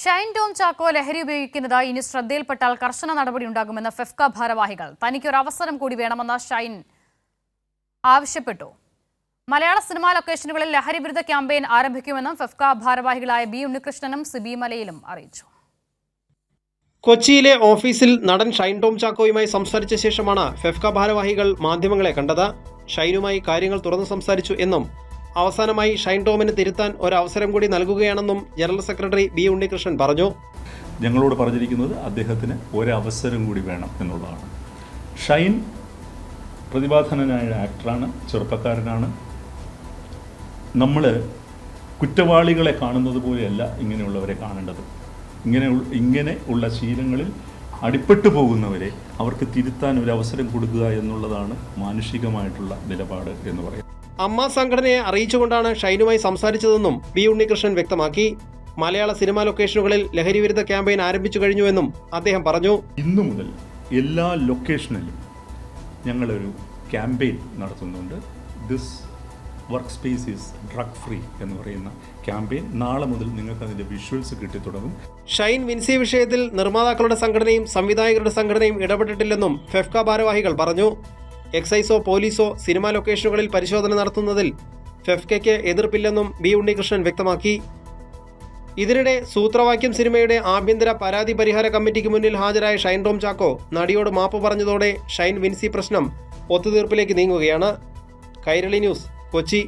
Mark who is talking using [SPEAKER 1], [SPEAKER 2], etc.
[SPEAKER 1] ഷൈൻ ടോം ചാക്കോ ലഹരി ഉപയോഗിക്കുന്നത് ഇനി ശ്രദ്ധയിൽപ്പെട്ടാൽ കർശന നടപടി ഉണ്ടാകുമെന്ന് ഫെഫ്ക ഭാരവാഹികൾ. തനിക്കൊരു അവസരം കൂടി വേണമെന്ന ഷൈൻ ആവശ്യപ്പെട്ടു. മലയാള സിനിമാ ലൊക്കേഷനുകളിൽ ലഹരി വിരുദ്ധ ക്യാമ്പയിൻ ആരംഭിക്കുമെന്നും ഫെഫ്ക ഭാരവാഹികളായ ബി ഉണ്ണികൃഷ്ണനും സിബി മലയിലും അറിയിച്ചു.
[SPEAKER 2] കൊച്ചിയിലെ ഓഫീസിൽ നടൻ ഷൈൻ ടോം ചാക്കോയുമായി സംസാരിച്ച ശേഷമാണ് ഫെഫ്ക ഭാരവാഹികൾ മാധ്യമങ്ങളെ കണ്ടത്. ഷൈനുമായി കാര്യങ്ങൾ തുറന്നു സംസാരിച്ചു എന്നും അവസാനമായി ഷൈൻ ടോമിന് തിരുത്താൻ ഒരു അവസരം കൂടി നൽകുകയാണെന്നും ജനറൽ സെക്രട്ടറി ബി ഉണ്ണികൃഷ്ണൻ പറഞ്ഞു.
[SPEAKER 3] ഞങ്ങളോട് പറഞ്ഞിരിക്കുന്നത് അദ്ദേഹത്തിന് ഒരവസരം കൂടി വേണം എന്നുള്ളതാണ്. ഷൈൻ പ്രതിഭാധനനായ ആക്ടറാണ് ചെറുപ്പക്കാരനാണ്. നമ്മൾ കുറ്റവാളികളെ കാണുന്നത് പോലെയല്ല ഇങ്ങനെയുള്ളവരെ കാണേണ്ടത്. ഇങ്ങനെ ഇങ്ങനെ ഉള്ള ശീലങ്ങളിൽ അടിപ്പെട്ടു പോകുന്നവരെ അവർക്ക് തിരുത്താൻ ഒരു അവസരം കൊടുക്കുക എന്നുള്ളതാണ് മാനുഷികമായിട്ടുള്ള നിലപാട് എന്ന് പറയുന്നത്.
[SPEAKER 2] അമ്മ സംഘടനയെ അറിയിച്ചുകൊണ്ടാണ് ഷൈനുമായി സംസാരിച്ചതെന്നും ബി ഉണ്ണികൃഷ്ണൻ വ്യക്തമാക്കി. മലയാള സിനിമാ ലൊക്കേഷനുകളിൽ ലഹരി വിരുദ്ധ ക്യാമ്പയിൻ ആരംഭിച്ചു കഴിഞ്ഞുവെന്നും അദ്ദേഹം പറഞ്ഞു.
[SPEAKER 3] ഇന്നു മുതൽ എല്ലാ ലൊക്കേഷനിലും ഞങ്ങളൊരു ക്യാമ്പയിൻ നടത്തുന്നുണ്ട്. This work space drug free എന്ന് പറയുന്ന ക്യാമ്പയിൻ നാളെ മുതൽ നിങ്ങൾക്ക് അതിന്റെ വിഷ്വൽസ് കിട്ടി തുടങ്ങും.
[SPEAKER 2] ഷൈൻ വിൻസി വിഷയത്തിൽ നിർമ്മാതാക്കളുടെ സംഘടനയും സംവിധായകരുടെ സംഘടനയും ഇടപെട്ടിട്ടില്ലെന്നും ഫെഫ്ക ഭാരവാഹികൾ പറഞ്ഞു. എക്സൈസോ പോലീസോ സിനിമാ ലൊക്കേഷനുകളിൽ പരിശോധന നടത്തുന്നതിൽ ഫെഫ്കയ്ക്ക് എതിർപ്പില്ലെന്നും ബി ഉണ്ണികൃഷ്ണൻ വ്യക്തമാക്കി. ഇതിനിടെ സൂത്രവാക്യം സിനിമയുടെ ആഭ്യന്തര പരാതി പരിഹാര കമ്മിറ്റിക്ക് മുന്നിൽ ഹാജരായ ഷൈൻ ടോം ചാക്കോ നടിയോട് മാപ്പ് പറഞ്ഞതോടെ ഷൈൻ വിൻസി പ്രശ്നം ഒത്തുതീർപ്പിലേക്ക് നീങ്ങുകയാണ്. കൈരളി ന്യൂസ് കൊച്ചി